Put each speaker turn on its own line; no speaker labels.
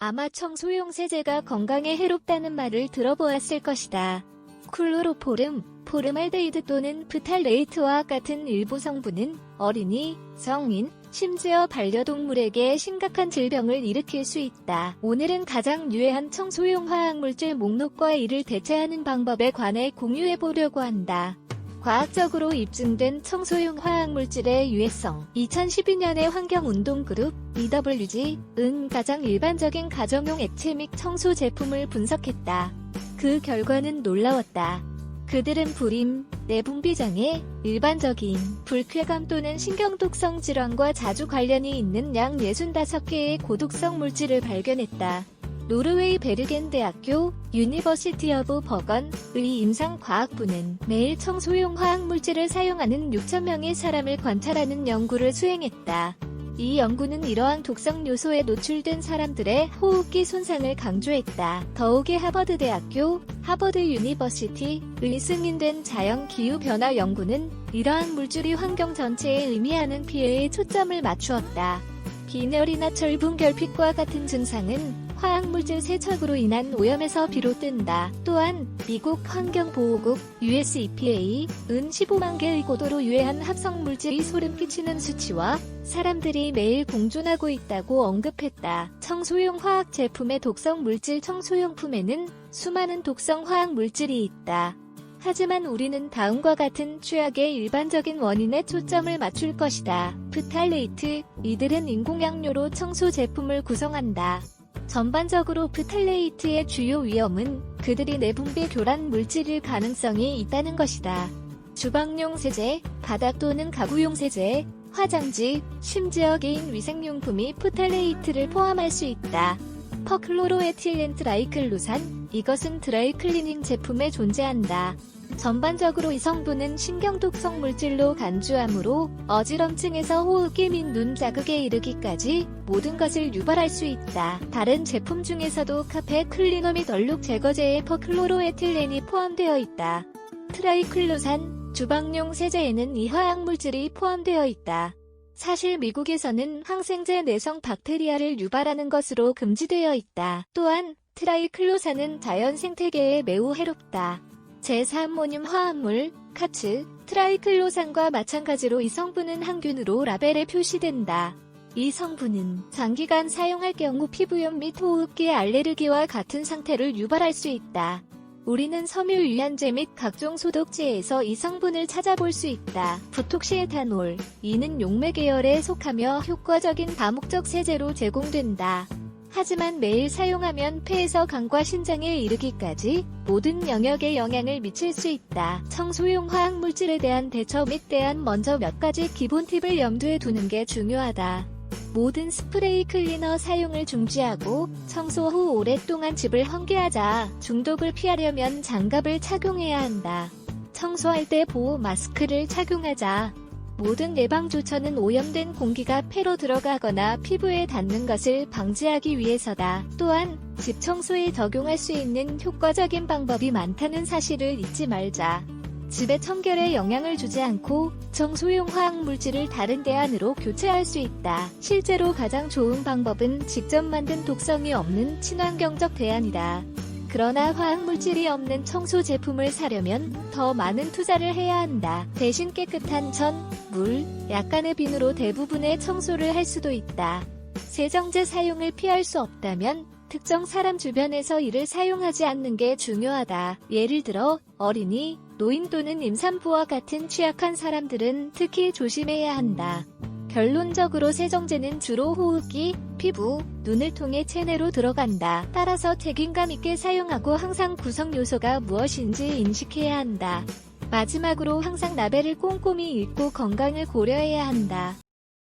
아마 청소용 세제가 건강에 해롭다는 말을 들어보았을 것이다. 클로로포름, 포름알데히드 또는 프탈레이트와 같은 일부 성분은 어린이, 성인, 심지어 반려동물에게 심각한 질병을 일으킬 수 있다. 오늘은 가장 유해한 청소용 화학물질 목록과 이를 대체하는 방법에 관해 공유해 보려고 한다. 과학적으로 입증된 청소용 화학물질의 유해성 2012년에 환경운동그룹 EWG-은 가장 일반적인 가정용 액체 및 청소 제품을 분석했다. 그 결과는 놀라웠다. 그들은 불임, 내분비장애, 일반적인 불쾌감 또는 신경독성 질환과 자주 관련이 있는 약 65개의 고독성 물질을 발견했다. 노르웨이 베르겐 대학교 유니버시티 오브 버건의 임상과학부는 매일 청소용 화학물질을 사용하는 6천명의 사람을 관찰하는 연구를 수행했다. 이 연구는 이러한 독성 요소에 노출된 사람들의 호흡기 손상을 강조했다. 더욱이 하버드 대학교, 하버드 유니버시티의 승인된 자연 기후 변화 연구는 이러한 물질이 환경 전체에 의미하는 피해에 초점을 맞추었다. 빈혈이나 철분 결핍과 같은 증상은 화학물질 세척으로 인한 오염에서 비롯된다. 또한 미국 환경보호국 US EPA은 15만 개의 고도로 유해한 합성물질이 소름 끼치는 수치와 사람들이 매일 공존하고 있다고 언급했다. 청소용 화학 제품의 독성 물질 청소용품에는 수많은 독성 화학 물질이 있다. 하지만 우리는 다음과 같은 최악의 일반적인 원인에 초점을 맞출 것이다. 프탈레이트, 이들은 인공양료로 청소 제품을 구성한다. 전반적으로 프탈레이트의 주요 위험은 그들이 내분비 교란 물질일 가능성이 있다는 것이다. 주방용 세제, 바닥 또는 가구용 세제, 화장지, 심지어 개인 위생용품이 프탈레이트를 포함할 수 있다. 퍼클로로에틸렌 트라이클루산, 이것은 드라이클리닝 제품에 존재한다. 전반적으로 이 성분은 신경독성 물질로 간주하므로 어지럼증에서 호흡기 및 눈 자극에 이르기까지 모든 것을 유발할 수 있다. 다른 제품 중에서도 카페 클리너 및 얼룩 제거제에 퍼클로로에틸렌이 포함되어 있다. 트라이클루산, 주방용 세제에는 이 화학물질이 포함되어 있다. 사실 미국에서는 항생제 내성 박테리아를 유발하는 것으로 금지되어 있다. 또한 트라이클로산은 자연 생태계에 매우 해롭다. 제3모늄 화합물, 카츠, 트라이클로산과 마찬가지로 이 성분은 항균으로 라벨에 표시된다. 이 성분은 장기간 사용할 경우 피부염 및 호흡기 알레르기와 같은 상태를 유발할 수 있다. 우리는 섬유 유연제 및 각종 소독제에서 이 성분을 찾아볼 수 있다. 부톡시에탄올, 이는 용매 계열에 속하며 효과적인 다목적 세제로 제공된다. 하지만 매일 사용하면 폐에서 간과 신장에 이르기까지 모든 영역에 영향을 미칠 수 있다. 청소용 화학물질에 대한 대처 및 대안 먼저 몇 가지 기본 팁을 염두에 두는 게 중요하다. 모든 스프레이 클리너 사용을 중지하고 청소 후 오랫동안 집을 환기하자 중독을 피하려면 장갑을 착용해야 한다. 청소할 때 보호 마스크를 착용하자. 모든 예방 조처는 오염된 공기가 폐로 들어가거나 피부에 닿는 것을 방지하기 위해서다. 또한 집 청소에 적용할 수 있는 효과적인 방법이 많다는 사실을 잊지 말자. 집의 청결에 영향을 주지 않고 청소용 화학 물질을 다른 대안으로 교체할 수 있다. 실제로 가장 좋은 방법은 직접 만든 독성이 없는 친환경적 대안이다. 그러나 화학물질이 없는 청소 제품을 사려면 더 많은 투자를 해야 한다. 대신 깨끗한 천, 물, 약간의 비누로 대부분의 청소를 할 수도 있다. 세정제 사용을 피할 수 없다면 특정 사람 주변에서 이를 사용하지 않는 게 중요하다. 예를 들어 어린이, 노인 또는 임산부와 같은 취약한 사람들은 특히 조심해야 한다. 결론적으로 세정제는 주로 호흡기, 피부, 눈을 통해 체내로 들어간다. 따라서 책임감 있게 사용하고 항상 구성 요소가 무엇인지 인식해야 한다. 마지막으로 항상 라벨을 꼼꼼히 읽고 건강을 고려해야 한다.